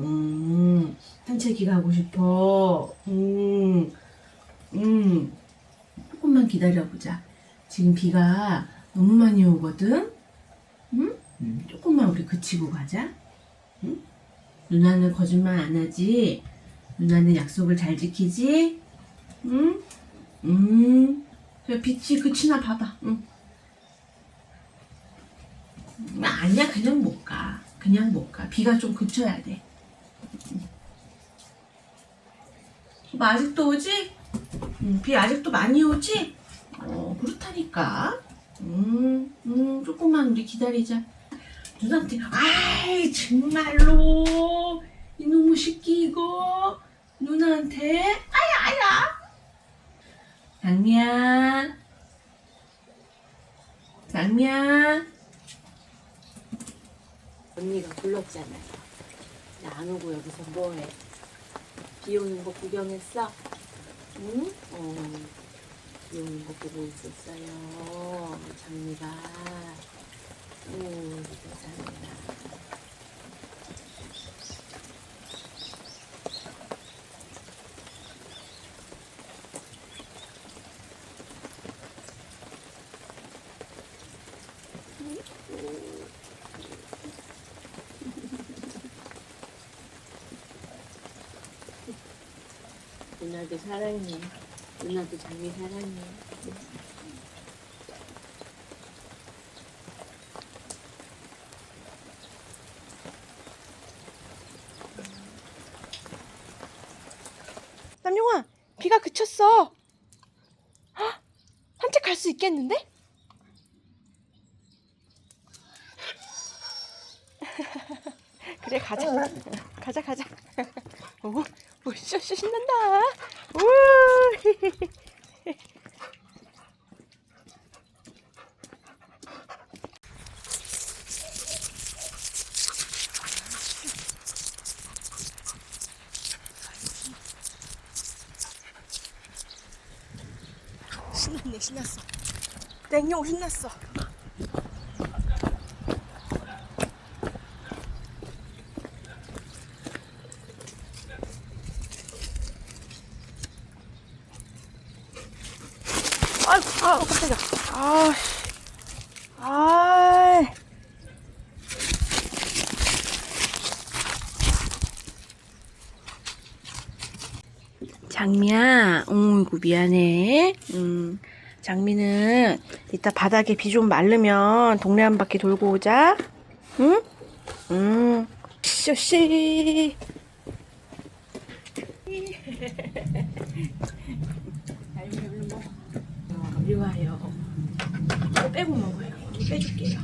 음, 산책이 가고 싶어. 음, 음, 조금만 기다려보자. 지금 비가 너무 많이 오거든? 응? 음, 조금만 우리 그치고 가자. 응? 누나는 거짓말 안 하지? 누나는 약속을 잘 지키지? 응? 음, 그래, 빛이 그치나 봐봐. 응. 음, 아니야, 그냥 못 가. 그냥 못 가. 비가 좀 그쳐야 돼. 뭐 아직도 오지? 응, 비 아직도 많이 오지? 어, 그렇다니까. 음, 음, 조금만 우리 기다리자. 누나한테, 아이, 정말로. 이놈의 새끼, 이거. 누나한테, 아야, 아야. 장미야. 장미야. 언니가 불렀잖아요. 나 안 오고 여기서 뭐해? 비 오는 거 구경했어? 응? 어, 비 오는 거 보고 있었어요. 장미가. 오, 장미가. 누나도 사랑해. 누나도 장미 사랑해. 남용아, 비가 그쳤어. 헉, 산책 갈수 있겠는데? 그래 가자. 가자 가자. 오, 오, 쇼쇼 신난다. 우. 신났네 신났어. 땡용 신났어. 아이고, 아, 깜짝이야. 아, 아, 장미야, 어이구, 미안해. 음, 장미는 이따 바닥에 비좀 말르면 동네 한 바퀴 돌고 오자. 응? 응. 쇼씨. 와요. 이거 빼고 먹어요. 이거 빼줄게요.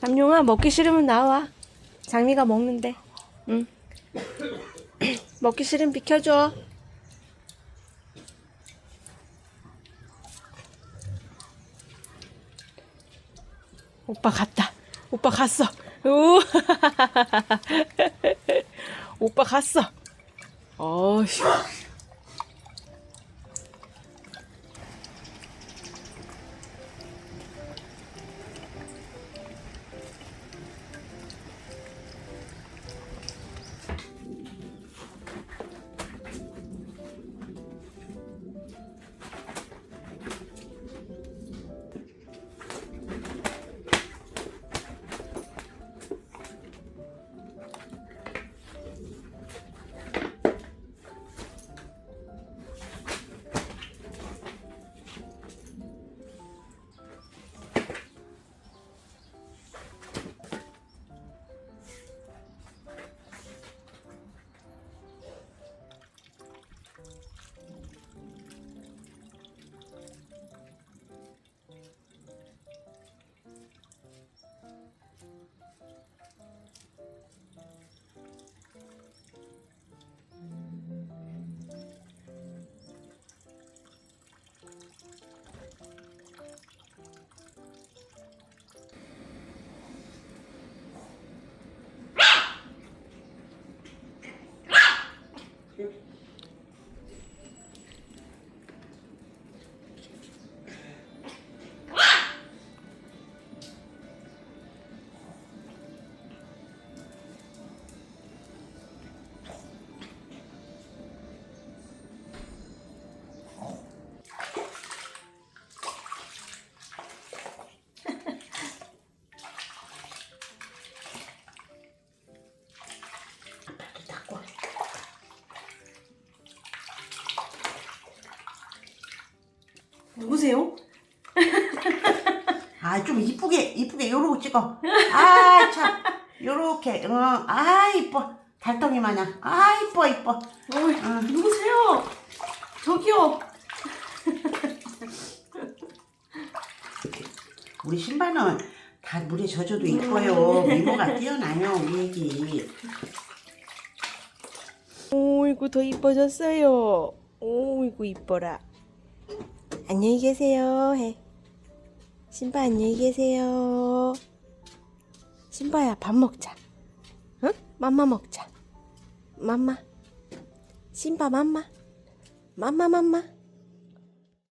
잠룡아 먹기 싫으면 나와. 장미가 먹는데. 응. 먹기 싫으면 비켜줘. 오빠 갔다. 오빠 갔어. 우. 오빠 갔어. 어휴. Thank you. 누구세요? 아, 좀 이쁘게, 이쁘게 요러고 찍어. 아, 참. 요렇게, 어, 아, 이뻐. 달덩이 마냥. 아, 이뻐, 이뻐. 어이, 누구세요? 저기요. 우리 신발은 다 물에 젖어도 이뻐요. 미모가 뛰어나요, 우리 애기. 오이구 더 이뻐졌어요. 오이구 이뻐라. 안녕히 계세요. 해. 신바 안녕히 계세요. 신바야 밥 먹자. 응? 맘마 먹자. 맘마. 신바 맘마. 맘마 맘마.